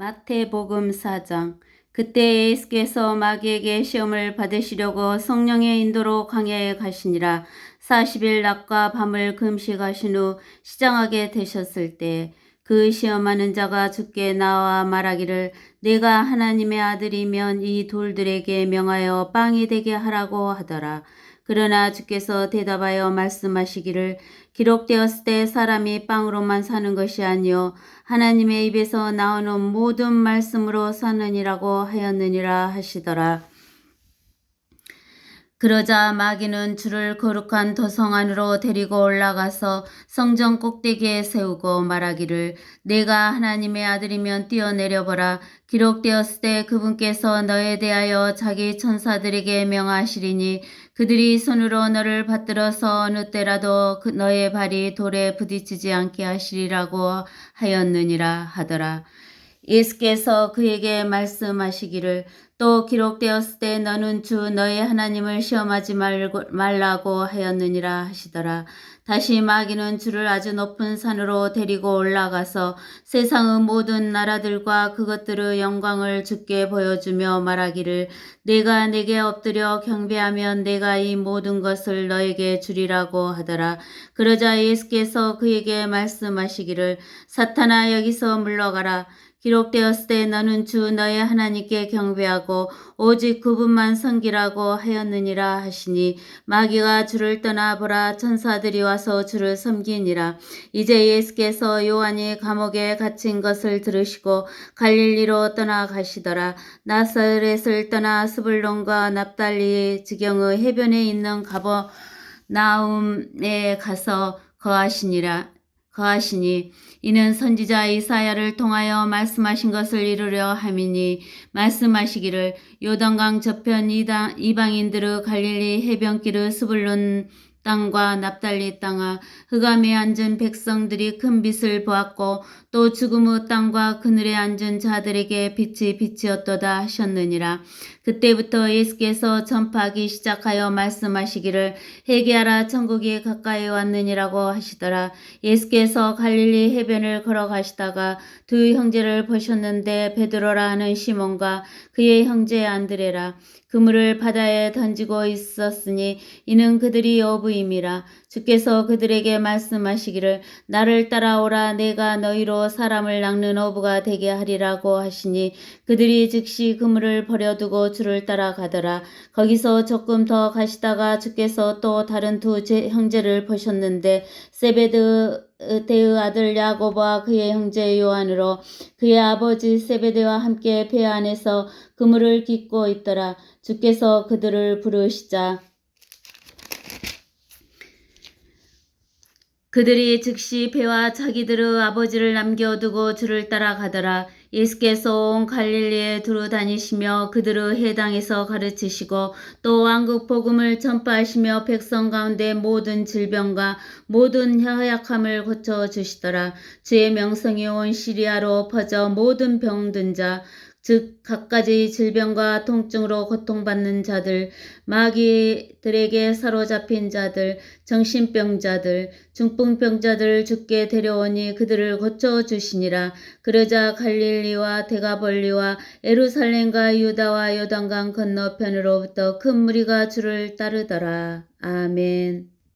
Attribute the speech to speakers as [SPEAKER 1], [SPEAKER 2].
[SPEAKER 1] 마태복음 4장. 그때 예수께서 마귀에게 시험을 받으시려고 성령의 인도로 광야에 가시니라. 40일 낮과 밤을 금식하신 후 시장하게 되셨을 때 그 시험하는 자가 주께 나와 말하기를 내가 하나님의 아들이면 이 돌들에게 명하여 빵이 되게 하라고 하더라 그러나 주께서 대답하여 말씀하시기를 기록되었을 때 사람이 빵으로만 사는 것이 아니요 하나님의 입에서 나오는 모든 말씀으로 사느니라고 하였느니라 하시더라. 그러자 마귀는 주를 거룩한 도성 안으로 데리고 올라가서 성전 꼭대기에 세우고 말하기를 내가 하나님의 아들이면 뛰어내려보라 기록되었을 때 그분께서 너에 대하여 자기 천사들에게 명하시리니 그들이 손으로 너를 받들어서 어느 때라도 그 너의 발이 돌에 부딪히지 않게 하시리라고 하였느니라 하더라. 예수께서 그에게 말씀하시기를 또 기록되었을 때 너는 주 너의 하나님을 시험하지 말고, 말라고 하였느니라 하시더라. 다시 마귀는 주를 아주 높은 산으로 데리고 올라가서 세상의 모든 나라들과 그것들의 영광을 주께 보여주며 말하기를 내가 내게 엎드려 경배하면 내가 이 모든 것을 너에게 주리라고 하더라. 그러자 예수께서 그에게 말씀하시기를 사탄아 여기서 물러가라. 기록되었을 때 너는 주 너의 하나님께 경배하고 오직 그분만 섬기라고 하였느니라 하시니 마귀가 주를 떠나 보라 천사들이 와서 주를 섬기니라. 이제 예수께서 요한이 감옥에 갇힌 것을 들으시고 갈릴리로 떠나가시더라. 나사렛을 떠나 스불론과 납달리 지경의 해변에 있는 가버 나움에 가서 거하시니라 거하시니 이는 선지자 이사야를 통하여 말씀하신 것을 이루려 함이니 말씀하시기를 요단강 저편 이방인들의 갈릴리 해변길의 스불론 땅과 납달리 땅아 흑암에 앉은 백성들이 큰 빛을 보았고 또 죽음의 땅과 그늘에 앉은 자들에게 빛이 빛이었도다 하셨느니라 그때부터 예수께서 전파하기 시작하여 말씀하시기를 회개하라 천국이 가까이 왔느니라고 하시더라. 예수께서 갈릴리 해변을 걸어가시다가 두 형제를 보셨는데 베드로라 하는 시몬과 그의 형제 안드레라. 그물을 바다에 던지고 있었으니 이는 그들이 어부임이라 주께서 그들에게 말씀하시기를 나를 따라오라 내가 너희로 사람을 낚는 어부가 되게 하리라고 하시니 그들이 즉시 그물을 버려두고 주를 따라가더라 거기서 조금 더 가시다가 주께서 또 다른 두 형제를 보셨는데 세베드 데의 아들 야고보와 그의 형제 요한으로 그의 아버지 세베드와 함께 배 안에서 그물을 깃고 있더라. 주께서 그들을 부르시자 그들이 즉시 배와 자기들의 아버지를 남겨두고 주를 따라가더라. 예수께서 온 갈릴리에 두루 다니시며 그들의 해당에서 가르치시고 또 왕국 복음을 전파하시며 백성 가운데 모든 질병과 모든 허약함을 고쳐 주시더라. 주의 명성이 온 시리아로 퍼져 모든 병든 자, 즉 갖가지 질병과 통증으로 고통받는 자들, 마귀들에게 사로잡힌 자들, 정신병자들, 중풍병자들 죽게 데려오니 그들을 고쳐 주시니라. 그러자 갈릴리와 대가벌리와 에루살렘과 유다와 요단강 건너편으로부터 큰 무리가 주를 따르더라. 아멘.